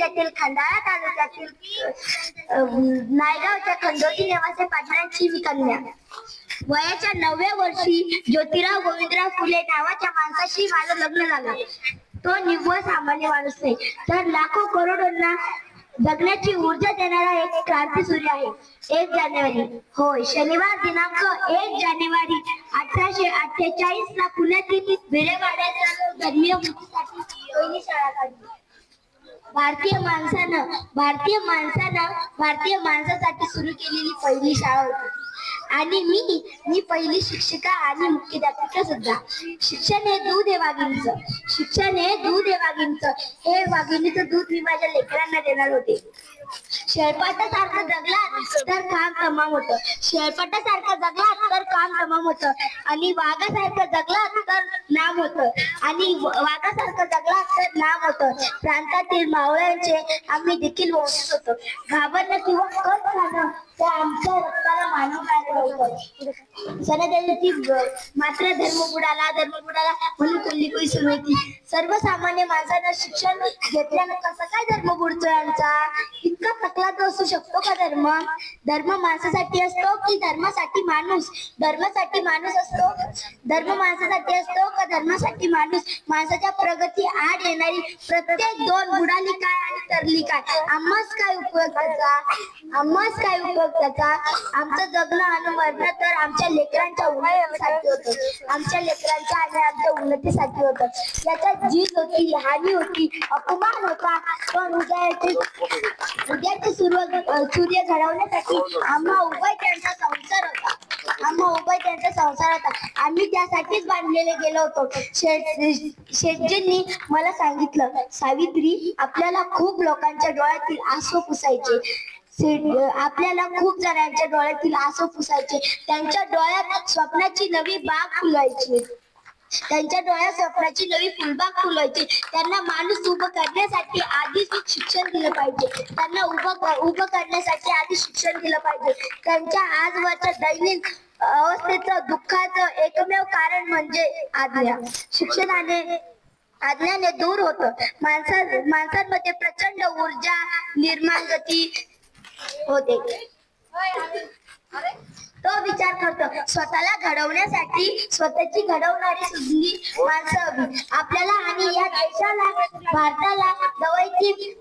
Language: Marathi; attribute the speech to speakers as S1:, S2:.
S1: जिल्ह्यातील खंडाळा तालुक्यातील नायगावच्या खंडोजी नेवासे पाटलांची विकन्या वयाच्या नवव्या वर्षी ज्योतिराव गोविंदराव फुले नावाच्या माणसाशी माझं लग्न झालं. तो निव्वळ सामान्य माणूस नाही तर लाखो करोडोंना जगण्याची ऊर्जा देणारा एक क्रांती सूर्य आहे. एक जानेवारी. होय शनिवार दिनांक एक जानेवारी अठराशे अठ्ठेचाळीस ला पुण्यातील भिरेवाड्याचा धर्मीय वृत्तीसाठी पहिली शाळा काढली भारतीय माणसानं भारतीय माणसानं भारतीय माणसासाठी सुरू केलेली पहिली शाळा होती. आणि मी मी पहिली शिक्षिका आणि मुख्याध्यापिका सुद्धा. शिक्षण हे दूध आहे वाघिणीचं. शिक्षण हे दूध आहे वाघिणीचं. हे वाघिणीचं दूध मी माझ्या लेकरांना देणार होते. शेळपाटासारखं जगलात तर काम तमाम होतं. शेळपाटासारखं जगलात तर काम तमाम होतं. आणि वाघासारखं जगलात तर नाम होतं. आणि वाघासारखं जगला तर नाम होतं. प्रांतातील मावळ्यांचे आम्ही देखील वंशज होतो. घाबरणं किंवा कट खाणं तर आमच्या रक्ताला मानव काय लवकर मात्र धर्म बुडाला धर्म बुडाला म्हणून कोल्ली कोई सुरू होती? सर्वसामान्य माणसानं शिक्षण घेतल्यानं कसं काय धर्म बुडतोय आमचा? इतका टकला तो असू शकतो का धर्म? धर्म माणसासाठी असतो की धर्मासाठी माणूस? धर्मासाठी माणूस असतो? धर्म माणसासाठी असतो. का धर्मासाठी माणूस माणसाच्या प्रगती आड येणारी प्रत्येक दोन बुडाली काय आणि तरली काय? आम्हाच काय उपयोग त्याचा? आम्हाच काय उपयोग त्याचा? आमचं जगणं आणि मरणं तर आमच्या लेकरांच्या उन्नतीसाठी होतं. आमच्या लेकरांच्या आणि आमच्या उन्नतीसाठी होतं. याच्यात जीत होती हानी होती अपमान होता. पण उद्याची उद्याची सूर्य सूर्य घडवण्यासाठी आम्हा उभय आम्हा उभय त्यांचा संसार होता आम्ही त्यासाठीच बांधलेले गेलो होतो. शेटजींनी मला सांगितलं सावित्री आपल्याला खूप लोकांच्या डोळ्यातील आसू पुसायचे. आपल्याला खूप जणांच्या डोळ्यातील आसू पुसायचे. त्यांच्या डोळ्यात स्वप्नाची नवी बाग फुलायची त्यांच्या डोळ्यात स्वप्नाची नवी फुलबाग फुलवायची. त्यांना माणूस उभं करण्यासाठी आधीच शिक्षण दिलं पाहिजे. त्यांना उभं उभं करण्यासाठी आधी शिक्षण दिलं पाहिजे. त्यांच्या आजवरच्या दैनिक अवस्थेचं दुःखाचं एकमेव कारण म्हणजे आज्ञा. शिक्षणाने आज्ञाने दूर होत. माणसा माणसांमध्ये प्रचंड ऊर्जा निर्माण गती होते. तो विचार करतो स्वतःला घडवण्यासाठी स्वतःची घडवणारी सुद्धी माणसं हवी. आपल्याला आणि या देशाला भारताला जवळची